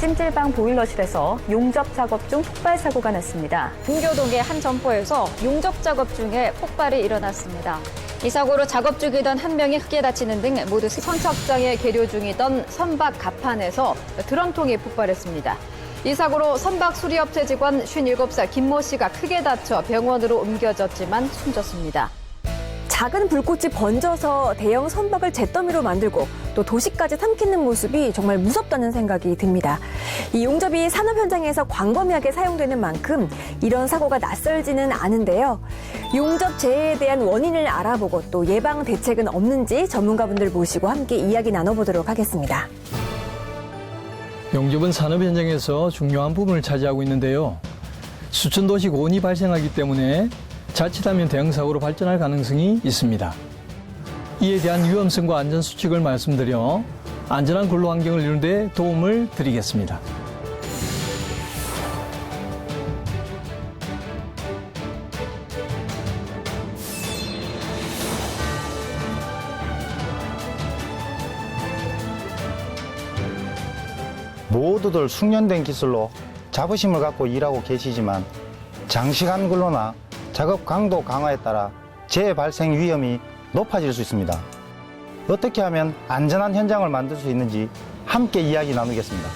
찜질방 보일러실에서 용접 작업 중 폭발 사고가 났습니다. 문교동의 한 점포에서 용접 작업 중에 폭발이 일어났습니다. 이 사고로 작업 중이던 한 명이 크게 다치는 등 모두 선착장에 계류 중이던 선박 갑판에서 드럼통이 폭발했습니다. 이 사고로 선박 수리업체 직원 57살 김모 씨가 크게 다쳐 병원으로 옮겨졌지만 숨졌습니다. 작은 불꽃이 번져서 대형 선박을 잿더미로 만들고 또 도시까지 삼키는 모습이 정말 무섭다는 생각이 듭니다. 이 용접이 산업 현장에서 광범위하게 사용되는 만큼 이런 사고가 낯설지는 않은데요. 용접 재해에 대한 원인을 알아보고 또 예방 대책은 없는지 전문가분들 모시고 함께 이야기 나눠보도록 하겠습니다. 용접은 산업 현장에서 중요한 부분을 차지하고 있는데요. 수천 도시 고온이 발생하기 때문에 자칫하면 대형 사고로 발전할 가능성이 있습니다. 이에 대한 위험성과 안전 수칙을 말씀드려 안전한 근로 환경을 이루는 데 도움을 드리겠습니다. 모두들 숙련된 기술로 자부심을 갖고 일하고 계시지만 장시간 근로나 작업 강도 강화에 따라 재해 발생 위험이 높아질 수 있습니다. 어떻게 하면 안전한 현장을 만들 수 있는지 함께 이야기 나누겠습니다.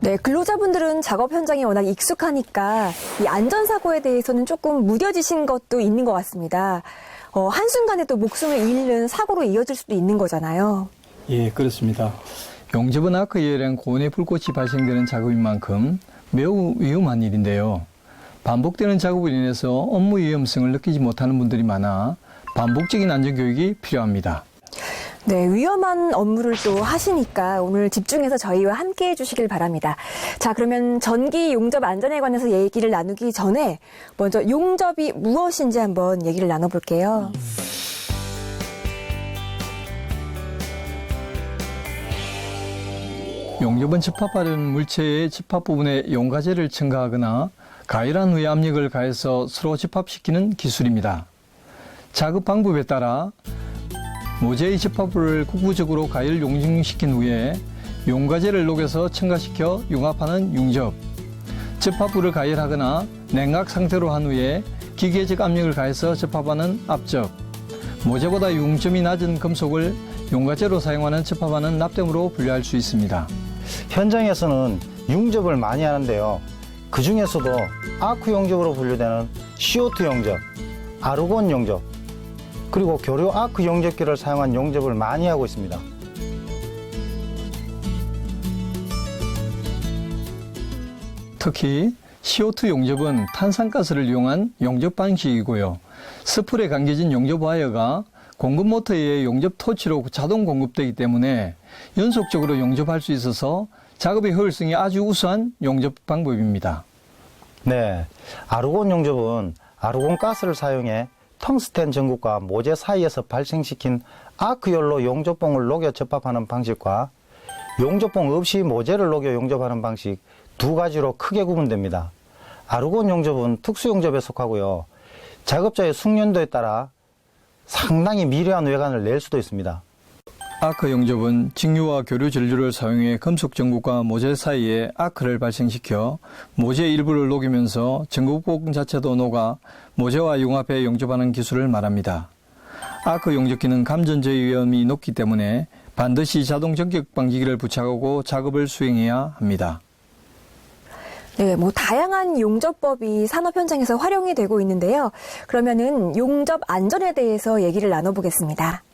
네, 근로자분들은 작업 현장이 워낙 익숙하니까 이 안전사고에 대해서는 조금 무뎌지신 것도 있는 것 같습니다. 어, 한순간에 또 목숨을 잃는 사고로 이어질 수도 있는 거잖아요. 예, 그렇습니다. 용접은 아크 이외엔 고온의 불꽃이 발생되는 작업인 만큼 매우 위험한 일인데요. 반복되는 작업으로 인해서 업무 위험성을 느끼지 못하는 분들이 많아 반복적인 안전교육이 필요합니다. 네, 위험한 업무를 또 하시니까 오늘 집중해서 저희와 함께 해주시길 바랍니다. 자, 그러면 전기 용접 안전에 관해서 얘기를 나누기 전에 먼저 용접이 무엇인지 한번 얘기를 나눠볼게요. 용접은 집합하려는 물체의 집합 부분에 용가제를 첨가하거나 가열한 후에 압력을 가해서 서로 집합시키는 기술입니다. 작업 방법에 따라 모재의 집합부를 국부적으로 가열 용증시킨 후에 용가제를 녹여서 첨가시켜 융합하는 융접, 집합부를 가열하거나 냉각 상태로 한 후에 기계적 압력을 가해서 집합하는 압접, 모재보다 융점이 낮은 금속을 용가제로 사용하는 집합하는 납땜으로 분류할 수 있습니다. 현장에서는 융접을 많이 하는데요. 그 중에서도 아크 용접으로 분류되는 CO2 용접, 아르곤 용접, 그리고 교류 아크 용접기를 사용한 용접을 많이 하고 있습니다. 특히 CO2 용접은 탄산가스를 이용한 용접 방식이고요. 스풀에 감겨진 용접 와이어가 공급 모터에 의해 용접 토치로 자동 공급되기 때문에 연속적으로 용접할 수 있어서 작업의 효율성이 아주 우수한 용접 방법입니다. 네, 아르곤 용접은 아르곤 가스를 사용해 텅스텐 전구과 모재 사이에서 발생시킨 아크열로 용접봉을 녹여 접합하는 방식과 용접봉 없이 모재를 녹여 용접하는 방식 두 가지로 크게 구분됩니다. 아르곤 용접은 특수 용접에 속하고요. 작업자의 숙련도에 따라 상당히 미려한 외관을 낼 수도 있습니다. 아크 용접은 직류와 교류 전류를 사용해 금속 전구과 모재 사이에 아크를 발생시켜 모재 일부를 녹이면서 전구봉 자체도 녹아 모재와 융합해 용접하는 기술을 말합니다. 아크 용접기는 감전저희 위험이 높기 때문에 반드시 자동 전격 방지기를 부착하고 작업을 수행해야 합니다. 네, 뭐 다양한 용접법이 산업 현장에서 활용이 되고 있는데요. 그러면은 용접 안전에 대해서 얘기를 나눠보겠습니다.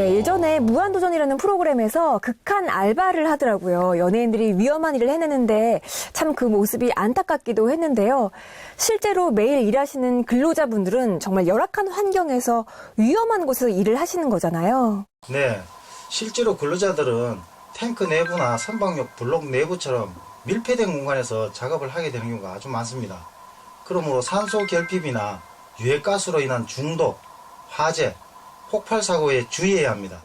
네, 예전에 무한도전이라는 프로그램에서 극한 알바를 하더라고요. 연예인들이 위험한 일을 해내는데 참 그 모습이 안타깝기도 했는데요. 실제로 매일 일하시는 근로자분들은 정말 열악한 환경에서 위험한 곳에서 일을 하시는 거잖아요. 네, 실제로 근로자들은 탱크 내부나 선박용 블록 내부처럼 밀폐된 공간에서 작업을 하게 되는 경우가 아주 많습니다. 그러므로 산소 결핍이나 유해가스로 인한 중독, 화재, 폭발 사고에 주의해야 합니다.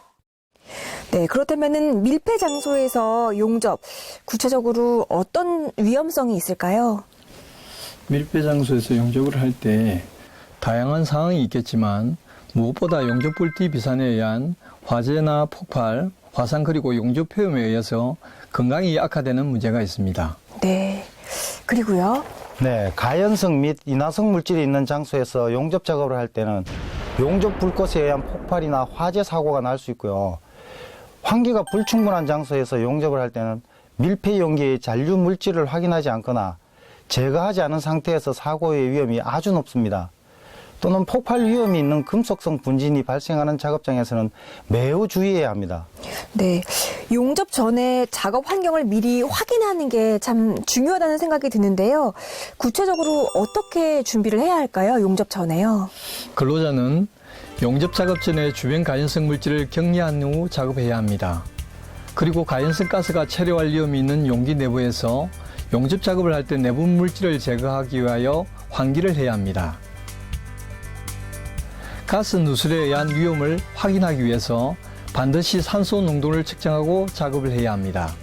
네, 그렇다면은 밀폐 장소에서 용접 구체적으로 어떤 위험성이 있을까요? 밀폐 장소에서 용접을 할 때 다양한 상황이 있겠지만 무엇보다 용접불띠 비산에 의한 화재나 폭발, 화상 그리고 용접 오염에 의해서 건강이 악화되는 문제가 있습니다. 네. 그리고요. 네, 가연성 및 인화성 물질이 있는 장소에서 용접 작업을 할 때는 용접 불꽃에 의한 폭발이나 화재 사고가 날 수 있고요. 환기가 불충분한 장소에서 용접을 할 때는 밀폐 용기의 잔류 물질을 확인하지 않거나 제거하지 않은 상태에서 사고의 위험이 아주 높습니다. 또는 폭발 위험이 있는 금속성 분진이 발생하는 작업장에서는 매우 주의해야 합니다. 네. 용접 전에 작업 환경을 미리 확인하는 게 참 중요하다는 생각이 드는데요. 구체적으로 어떻게 준비를 해야 할까요? 용접 전에요. 근로자는 용접 작업 전에 주변 가연성 물질을 격리한 후 작업해야 합니다. 그리고 가연성 가스가 체류할 위험이 있는 용기 내부에서 용접 작업을 할 때 내부 물질을 제거하기 위하여 환기를 해야 합니다. 가스 누설에 의한 위험을 확인하기 위해서 반드시 산소 농도를 측정하고 작업을 해야 합니다.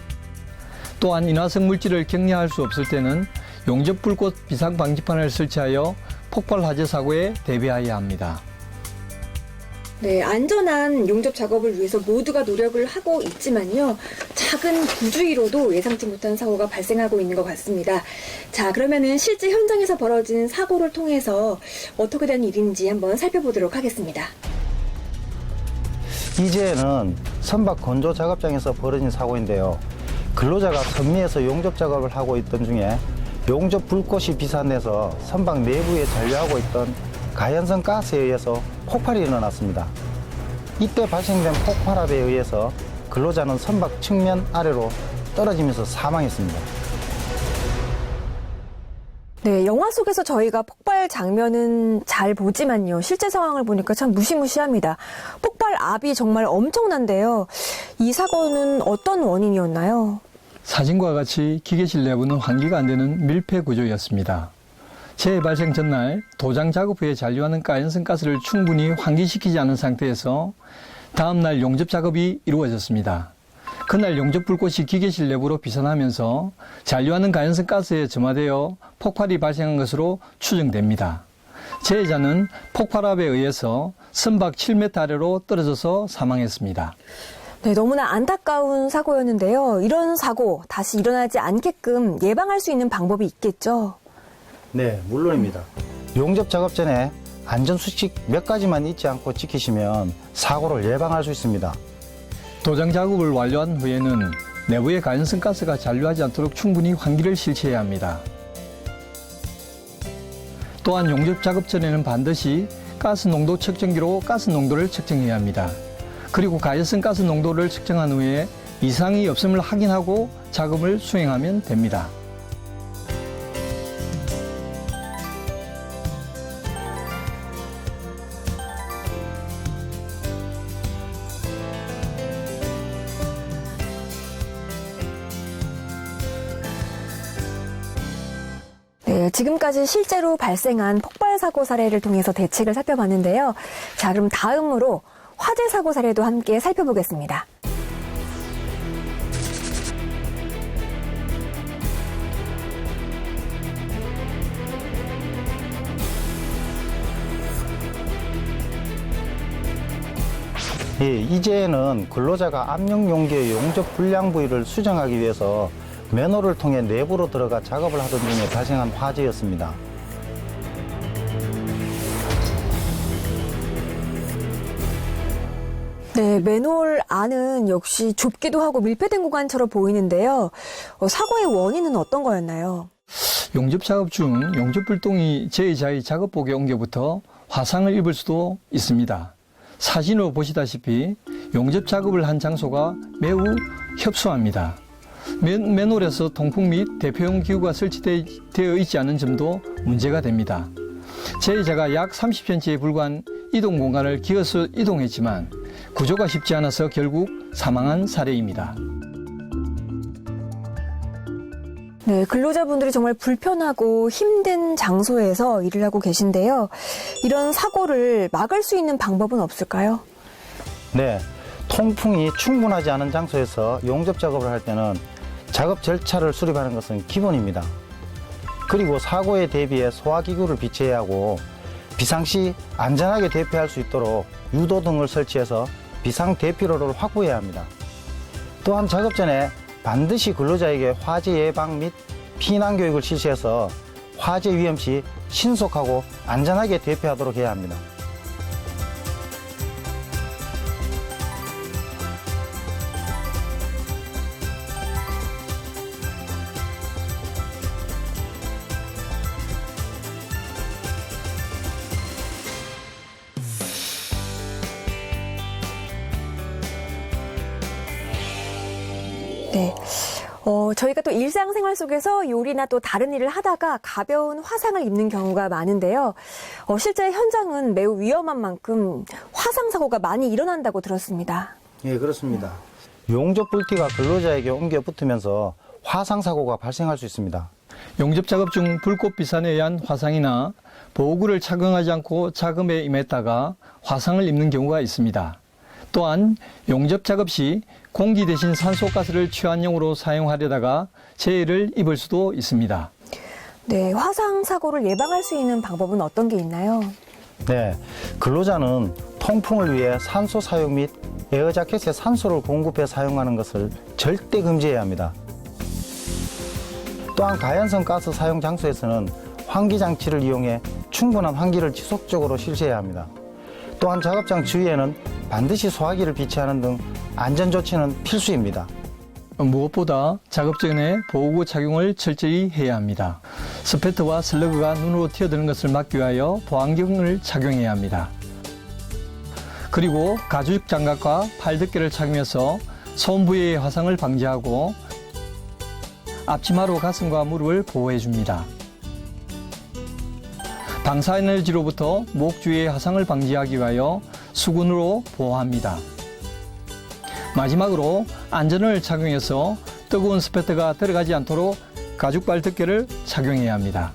또한 인화성 물질을 격리할 수 없을 때는 용접 불꽃 비상 방지판을 설치하여 폭발 화재 사고에 대비해야 합니다. 네, 안전한 용접 작업을 위해서 모두가 노력을 하고 있지만요. 작은 부주의로도 예상치 못한 사고가 발생하고 있는 것 같습니다. 자, 그러면은 실제 현장에서 벌어진 사고를 통해서 어떻게 된 일인지 한번 살펴보도록 하겠습니다. 이제는 선박 건조 작업장에서 벌어진 사고인데요. 근로자가 선미에서 용접 작업을 하고 있던 중에 용접 불꽃이 비산돼서 선박 내부에 잔류하고 있던 가연성 가스에 의해서 폭발이 일어났습니다. 이때 발생된 폭발압에 의해서 근로자는 선박 측면 아래로 떨어지면서 사망했습니다. 네, 영화 속에서 저희가 폭발 장면은 잘 보지만요. 실제 상황을 보니까 참 무시무시합니다. 폭발 압이 정말 엄청난데요. 이 사고는 어떤 원인이었나요? 사진과 같이 기계실 내부는 환기가 안 되는 밀폐 구조였습니다. 재해 발생 전날 도장 작업 후에 잔류하는 가연성 가스를 충분히 환기시키지 않은 상태에서 다음날 용접 작업이 이루어졌습니다. 그날 용접 불꽃이 기계실 내부로 비산하면서 잔류하는 가연성 가스에 점화되어 폭발이 발생한 것으로 추정됩니다. 재해자는 폭발압에 의해서 선박 7m 아래로 떨어져서 사망했습니다. 네, 너무나 안타까운 사고였는데요. 이런 사고 다시 일어나지 않게끔 예방할 수 있는 방법이 있겠죠. 네, 물론입니다. 용접 작업 전에 안전 수칙 몇 가지만 잊지 않고 지키시면 사고를 예방할 수 있습니다. 도장 작업을 완료한 후에는 내부의 가연성 가스가 잔류하지 않도록 충분히 환기를 실시해야 합니다. 또한 용접 작업 전에는 반드시 가스 농도 측정기로 가스 농도를 측정해야 합니다. 그리고 가연성 가스 농도를 측정한 후에 이상이 없음을 확인하고 작업을 수행하면 됩니다. 지금까지 실제로 발생한 폭발 사고 사례를 통해서 대책을 살펴봤는데요. 자, 그럼 다음으로 화재 사고 사례도 함께 살펴보겠습니다. 예, 이제는 근로자가 압력 용기의 용접 불량 부위를 수정하기 위해서 맨홀을 통해 내부로 들어가 작업을 하던 중에 발생한 화재였습니다. 네, 맨홀 안은 역시 좁기도 하고 밀폐된 공간처럼 보이는데요. 어, 사고의 원인은 어떤 거였나요? 용접 작업 중 용접 불똥이 제2자의 작업복에 옮겨부터 화상을 입을 수도 있습니다. 사진으로 보시다시피 용접 작업을 한 장소가 매우 협소합니다. 맨, 맨홀에서 통풍 및 대표용 기구가 설치되어 있지 않은 점도 문제가 됩니다. 제2자가 약 30cm에 불과한 이동 공간을 기어서 이동했지만 구조가 쉽지 않아서 결국 사망한 사례입니다. 네, 근로자분들이 정말 불편하고 힘든 장소에서 일을 하고 계신데요. 이런 사고를 막을 수 있는 방법은 없을까요? 네, 통풍이 충분하지 않은 장소에서 용접 작업을 할 때는 작업 절차를 수립하는 것은 기본입니다. 그리고 사고에 대비해 소화기구를 비치해야 하고 비상시 안전하게 대피할 수 있도록 유도 등을 설치해서 비상 대피로를 확보해야 합니다. 또한 작업 전에 반드시 근로자에게 화재 예방 및 피난 교육을 실시해서 화재 위험 시 신속하고 안전하게 대피하도록 해야 합니다. 어, 저희가 또 일상생활 속에서 요리나 또 다른 일을 하다가 가벼운 화상을 입는 경우가 많은데요. 어, 실제 현장은 매우 위험한 만큼 화상 사고가 많이 일어난다고 들었습니다. 예, 그렇습니다. 용접 불티가 근로자에게 옮겨 붙으면서 화상 사고가 발생할 수 있습니다. 용접 작업 중 불꽃 비산에 의한 화상이나 보호구를 착용하지 않고 작업에 임했다가 화상을 입는 경우가 있습니다. 또한 용접 작업 시 공기 대신 산소가스를 취한용으로 사용하려다가 재해를 입을 수도 있습니다. 네, 화상 사고를 예방할 수 있는 방법은 어떤 게 있나요? 네, 근로자는 통풍을 위해 산소 사용 및 에어 자켓에 산소를 공급해 사용하는 것을 절대 금지해야 합니다. 또한 가연성 가스 사용 장소에서는 환기 장치를 이용해 충분한 환기를 지속적으로 실시해야 합니다. 또한 작업장 주위에는 반드시 소화기를 비치하는 등 안전 조치는 필수입니다. 무엇보다 작업 전에 보호구 착용을 철저히 해야 합니다. 스패트와 슬러그가 눈으로 튀어드는 것을 막기 위하여 보안경을 착용해야 합니다. 그리고 가죽 장갑과 팔덮개를 착용해서 손 부위의 화상을 방지하고 앞치마로 가슴과 무릎을 보호해 줍니다. 방사에너지로부터 목 주위의 화상을 방지하기 위하여 수건으로 보호합니다. 마지막으로 안전을 착용해서 뜨거운 스패트가 들어가지 않도록 가죽 발덮개를 착용해야 합니다.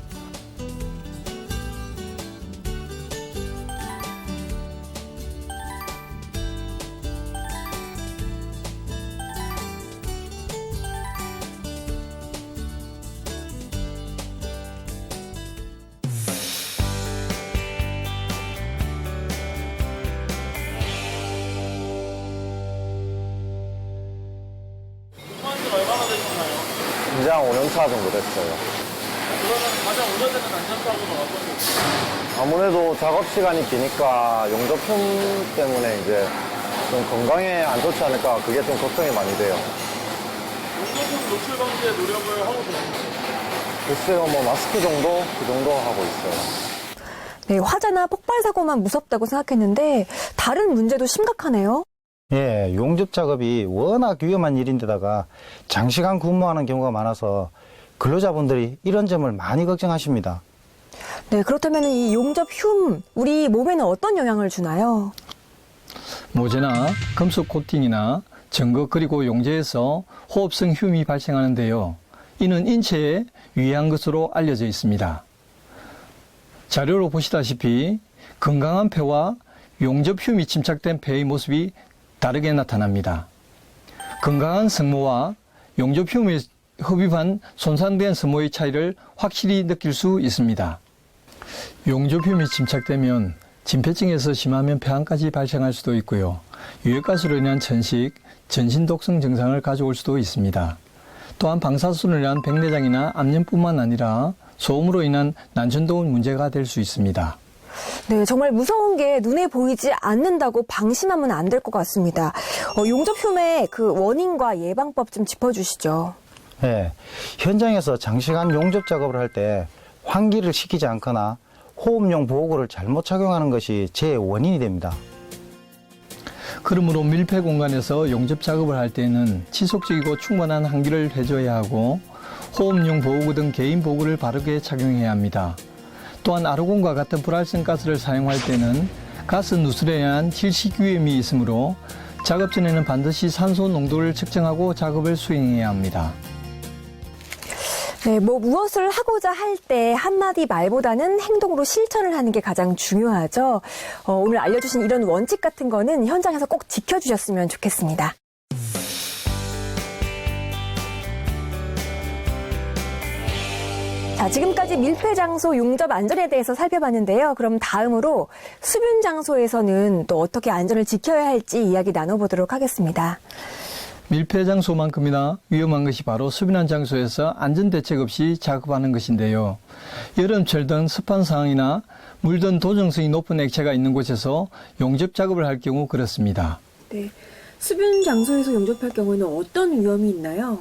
이제 한 5년차 정도 됐어요. 그러면 가장 우려되는 안전사고는 어떤 게 있어요? 아무래도 작업 시간이 기니까 용접품 때문에 이제 좀 건강에 안 좋지 않을까 그게 좀 걱정이 많이 돼요. 용접품 노출 방지에 노력을 하고 계십니다. 글쎄요, 뭐 마스크 정도 그 정도 하고 있어요. 네, 화재나 폭발 사고만 무섭다고 생각했는데 다른 문제도 심각하네요. 예, 용접 작업이 워낙 위험한 일인데다가 장시간 근무하는 경우가 많아서 근로자분들이 이런 점을 많이 걱정하십니다. 네, 그렇다면 이 용접 흉 우리 몸에는 어떤 영향을 주나요? 모재나 금속 코팅이나 증거 그리고 용재에서 호흡성 흉이 발생하는데요. 이는 인체에 유해한 것으로 알려져 있습니다. 자료로 보시다시피 건강한 폐와 용접 흉이 침착된 폐의 모습이 다르게 나타납니다. 건강한 성모와 용접 흉이 흡입한 손상된 성모의 차이를 확실히 느낄 수 있습니다. 용접흉이 침착되면 진폐증에서 심하면 폐암까지 발생할 수도 있고요. 유해가스로 인한 천식, 전신독성 증상을 가져올 수도 있습니다. 또한 방사선으로 인한 백내장이나 암염뿐만 아니라 소음으로 인한 난전도 문제가 될 수 있습니다. 네, 정말 무서운 게 눈에 보이지 않는다고 방심하면 안 될 것 같습니다. 어, 용접 흉의 그 원인과 예방법 좀 짚어주시죠. 예, 현장에서 장시간 용접 작업을 할 때 환기를 시키지 않거나 호흡용 보호구를 잘못 착용하는 것이 제 원인이 됩니다. 그러므로 밀폐 공간에서 용접 작업을 할 때는 지속적이고 충분한 환기를 해줘야 하고 호흡용 보호구 등 개인 보호구를 바르게 착용해야 합니다. 또한 아르곤과 같은 불활성 가스를 사용할 때는 가스 누설에 의한 질식 위험이 있으므로 작업 전에는 반드시 산소 농도를 측정하고 작업을 수행해야 합니다. 네, 뭐 무엇을 하고자 할 때 한마디 말보다는 행동으로 실천을 하는 게 가장 중요하죠. 어, 오늘 알려주신 이런 원칙 같은 거는 현장에서 꼭 지켜주셨으면 좋겠습니다. 자, 지금까지 밀폐 장소 용접 안전에 대해서 살펴봤는데요. 그럼 다음으로 수변 장소에서는 또 어떻게 안전을 지켜야 할지 이야기 나눠보도록 하겠습니다. 밀폐 장소만큼이나 위험한 것이 바로 수빈한 장소에서 안전 대책 없이 작업하는 것인데요. 여름철 등 습한 상황이나 물등 도정성이 높은 액체가 있는 곳에서 용접 작업을 할 경우 그렇습니다. 네. 수변 장소에서 용접할 경우에는 어떤 위험이 있나요?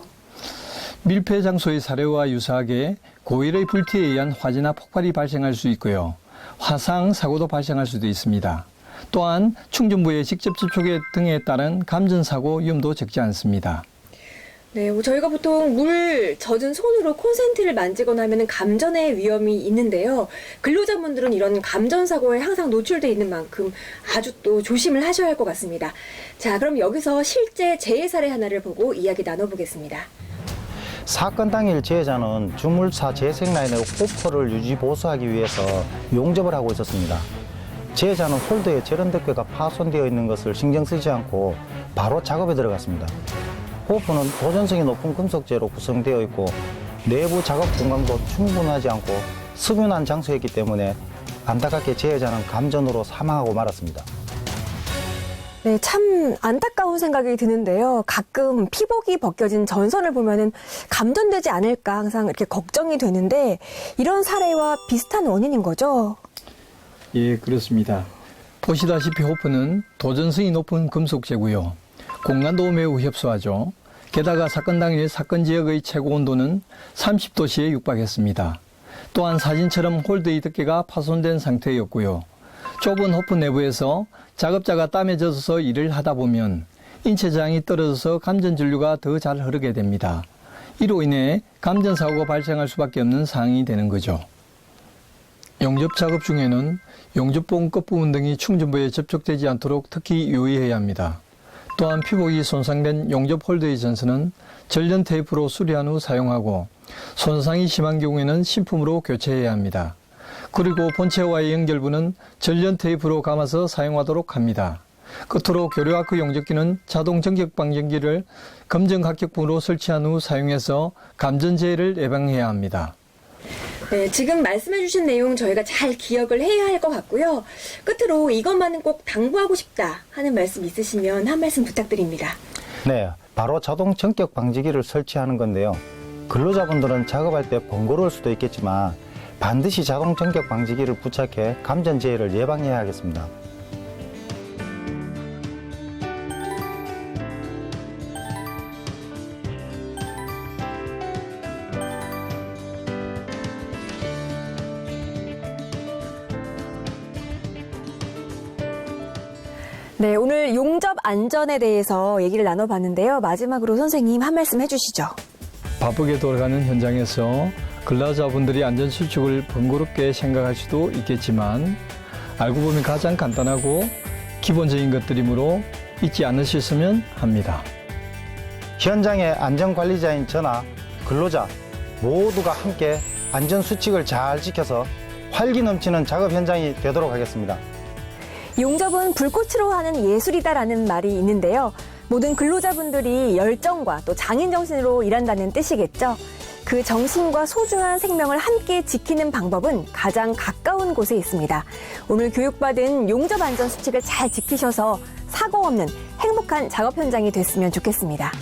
밀폐 장소의 사례와 유사하게 고열의 불티에 의한 화재나 폭발이 발생할 수 있고요. 화상 사고도 발생할 수도 있습니다. 또한 충전부의 직접 접촉 등에 따른 감전 사고 위험도 적지 않습니다. 네, 뭐 저희가 보통 물 젖은 손으로 콘센트를 만지거나 하면 감전의 위험이 있는데요. 근로자분들은 이런 감전 사고에 항상 노출돼 있는 만큼 아주 또 조심을 하셔야 할 것 같습니다. 자, 그럼 여기서 실제 재해 사례 하나를 보고 이야기 나눠보겠습니다. 사건 당일 재해자는 주물사 재생 라인의 호포를 유지 보수하기 위해서 용접을 하고 있었습니다. 재해자는 홀더에 절연덮개가 파손되어 있는 것을 신경 쓰지 않고 바로 작업에 들어갔습니다. 호포는 도전성이 높은 금속재로 구성되어 있고 내부 작업 공간도 충분하지 않고 수변한 장소였기 때문에 안타깝게 재해자는 감전으로 사망하고 말았습니다. 네, 참 안타까운 생각이 드는데요. 가끔 피복이 벗겨진 전선을 보면은 감전되지 않을까 항상 이렇게 걱정이 되는데 이런 사례와 비슷한 원인인 거죠. 예, 그렇습니다. 보시다시피 호프는 도전성이 높은 금속재고요. 공간도 매우 협소하죠. 게다가 사건 당일 사건 지역의 최고 온도는 30도씨에 육박했습니다. 또한 사진처럼 홀드의 덮개가 파손된 상태였고요. 좁은 호프 내부에서 작업자가 땀에 젖어서 일을 하다 보면 인체 저항이 떨어져서 감전 전류가 더 잘 흐르게 됩니다. 이로 인해 감전 사고가 발생할 수밖에 없는 상황이 되는 거죠. 용접 작업 중에는 용접봉 끝부분 등이 충전부에 접촉되지 않도록 특히 유의해야 합니다. 또한 피복이 손상된 용접 홀더의 전선은 전련 테이프로 수리한 후 사용하고 손상이 심한 경우에는 신품으로 교체해야 합니다. 그리고 본체와의 연결부는 전련 테이프로 감아서 사용하도록 합니다. 끝으로 교류아크 용접기는 자동 전격 방전기를 검정 합격부로 설치한 후 사용해서 감전재해를 예방해야 합니다. 네, 지금 말씀해주신 내용 저희가 잘 기억을 해야 할 것 같고요. 끝으로 이것만은 꼭 당부하고 싶다 하는 말씀 있으시면 한 말씀 부탁드립니다. 네, 바로 자동 전격 방지기를 설치하는 건데요. 근로자분들은 작업할 때 번거로울 수도 있겠지만 반드시 자동 전격 방지기를 부착해 감전 재해를 예방해야 하겠습니다. 네, 오늘 용접 안전에 대해서 얘기를 나눠봤는데요. 마지막으로 선생님 한 말씀 해주시죠. 바쁘게 돌아가는 현장에서 근로자분들이 안전 수칙을 번거롭게 생각할 수도 있겠지만 알고 보면 가장 간단하고 기본적인 것들이므로 잊지 않으셨으면 합니다. 현장의 안전관리자인 저나 근로자 모두가 함께 안전수칙을 잘 지켜서 활기 넘치는 작업 현장이 되도록 하겠습니다. 용접은 불꽃으로 하는 예술이다라는 말이 있는데요. 모든 근로자분들이 열정과 또 장인 정신으로 일한다는 뜻이겠죠. 그 정신과 소중한 생명을 함께 지키는 방법은 가장 가까운 곳에 있습니다. 오늘 교육받은 용접 안전 수칙을 잘 지키셔서 사고 없는 행복한 작업 현장이 됐으면 좋겠습니다.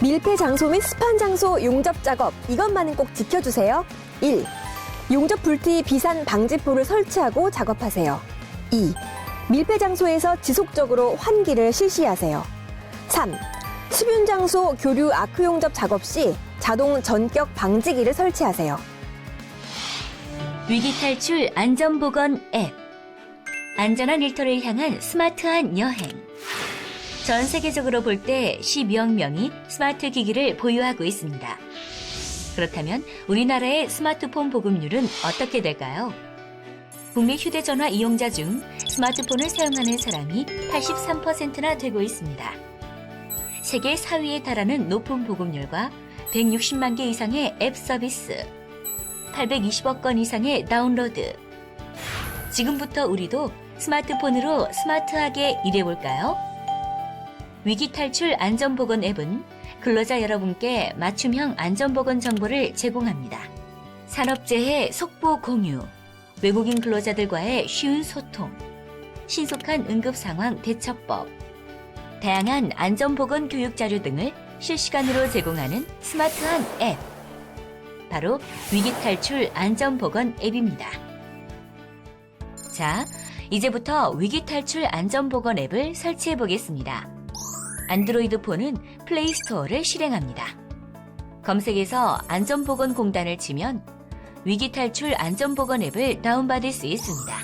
밀폐 장소 및 습한 장소 용접 작업 이것만은 꼭 지켜주세요. 1. 용접 불티 비산 방지포를 설치하고 작업하세요. 2. 밀폐 장소에서 지속적으로 환기를 실시하세요. 3. 수변 장소 교류 아크 용접 작업 시 자동 전격 방지기를 설치하세요. 위기 탈출 안전 보건 앱. 안전한 일터를 향한 스마트한 여행. 전 세계적으로 볼 때 12억 명이 스마트 기기를 보유하고 있습니다. 그렇다면 우리나라의 스마트폰 보급률은 어떻게 될까요? 국내 휴대전화 이용자 중 스마트폰을 사용하는 사람이 83%나 되고 있습니다. 세계 4위에 달하는 높은 보급률과 160만 개 이상의 앱 서비스, 820억 건 이상의 다운로드. 지금부터 우리도 스마트폰으로 스마트하게 일해볼까요? 위기 탈출 안전보건 앱은 근로자 여러분께 맞춤형 안전보건 정보를 제공합니다. 산업재해 속보 공유, 외국인 근로자들과의 쉬운 소통, 신속한 응급상황 대처법, 다양한 안전보건 교육 자료 등을 실시간으로 제공하는 스마트한 앱. 바로 위기탈출 안전보건 앱입니다. 자, 이제부터 위기탈출 안전보건 앱을 설치해 보겠습니다. 안드로이드 폰은 플레이 스토어를 실행합니다. 검색에서 안전보건공단을 치면 위기탈출 안전보건 앱을 다운받을 수 있습니다.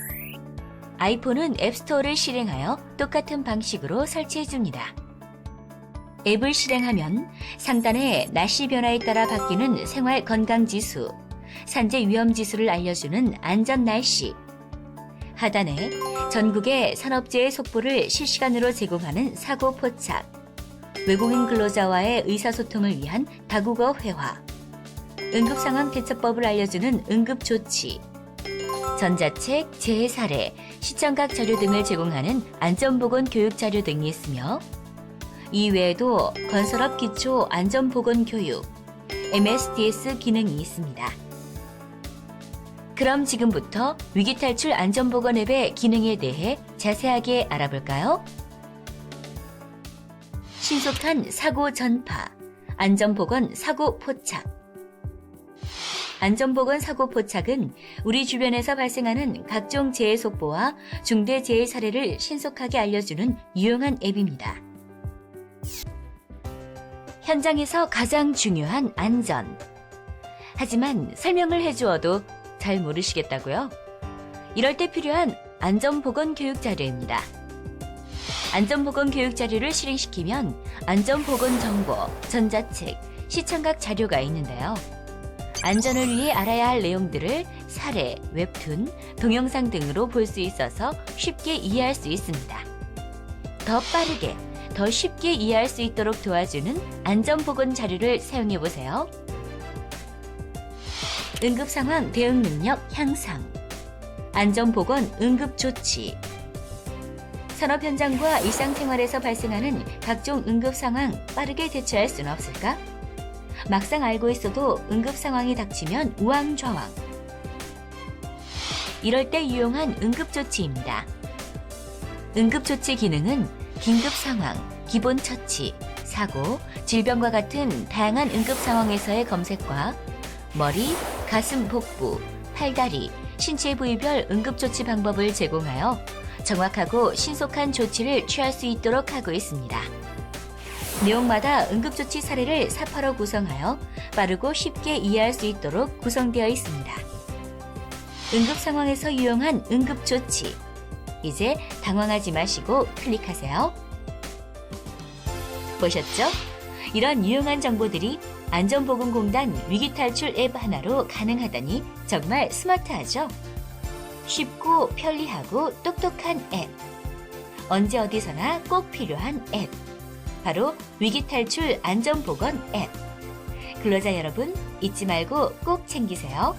아이폰은 앱스토어를 실행하여 똑같은 방식으로 설치해줍니다. 앱을 실행하면 상단에 날씨 변화에 따라 바뀌는 생활 건강 지수, 산재 위험 지수를 알려주는 안전 날씨, 하단에 전국의 산업재해 속보를 실시간으로 제공하는 사고 포착, 외국인 근로자와의 의사소통을 위한 다국어 회화, 응급상황 대처법을 알려주는 응급조치, 전자책, 재해 사례, 시청각 자료 등을 제공하는 안전보건 교육 자료 등이 있으며 이외에도 건설업 기초 안전보건 교육, MSDS 기능이 있습니다. 그럼 지금부터 위기탈출 안전보건 앱의 기능에 대해 자세하게 알아볼까요? 신속한 사고 전파, 안전보건 사고 포착. 안전보건 사고 포착은 우리 주변에서 발생하는 각종 재해 속보와 중대 재해 사례를 신속하게 알려주는 유용한 앱입니다. 현장에서 가장 중요한 안전. 하지만 설명을 해주어도 잘 모르시겠다고요? 이럴 때 필요한 안전보건 교육 자료입니다. 안전보건 교육 자료를 실행시키면 안전보건 정보, 전자책, 시청각 자료가 있는데요. 안전을 위해 알아야 할 내용들을 사례, 웹툰, 동영상 등으로 볼 수 있어서 쉽게 이해할 수 있습니다. 더 빠르게, 더 쉽게 이해할 수 있도록 도와주는 안전보건 자료를 사용해 보세요. 응급상황 대응 능력 향상, 안전보건 응급조치, 산업 현장과 일상생활에서 발생하는 각종 응급 상황 빠르게 대처할 수는 없을까? 막상 알고 있어도 응급 상황이 닥치면 우왕좌왕. 이럴 때 유용한 응급조치입니다. 응급조치 기능은 긴급 상황, 기본 처치, 사고, 질병과 같은 다양한 응급 상황에서의 검색과 머리, 가슴 복부, 팔다리, 신체 부위별 응급조치 방법을 제공하여 정확하고 신속한 조치를 취할 수 있도록 하고 있습니다. 내용마다 응급조치 사례를 사파로 구성하여 빠르고 쉽게 이해할 수 있도록 구성되어 있습니다. 응급 상황에서 유용한 응급조치. 이제 당황하지 마시고 클릭하세요. 보셨죠? 이런 유용한 정보들이 안전보건공단 위기탈출 앱 하나로 가능하다니 정말 스마트하죠? 쉽고 편리하고 똑똑한 앱. 언제 어디서나 꼭 필요한 앱. 바로 위기탈출 안전보건 앱. 근로자 여러분, 잊지 말고 꼭 챙기세요.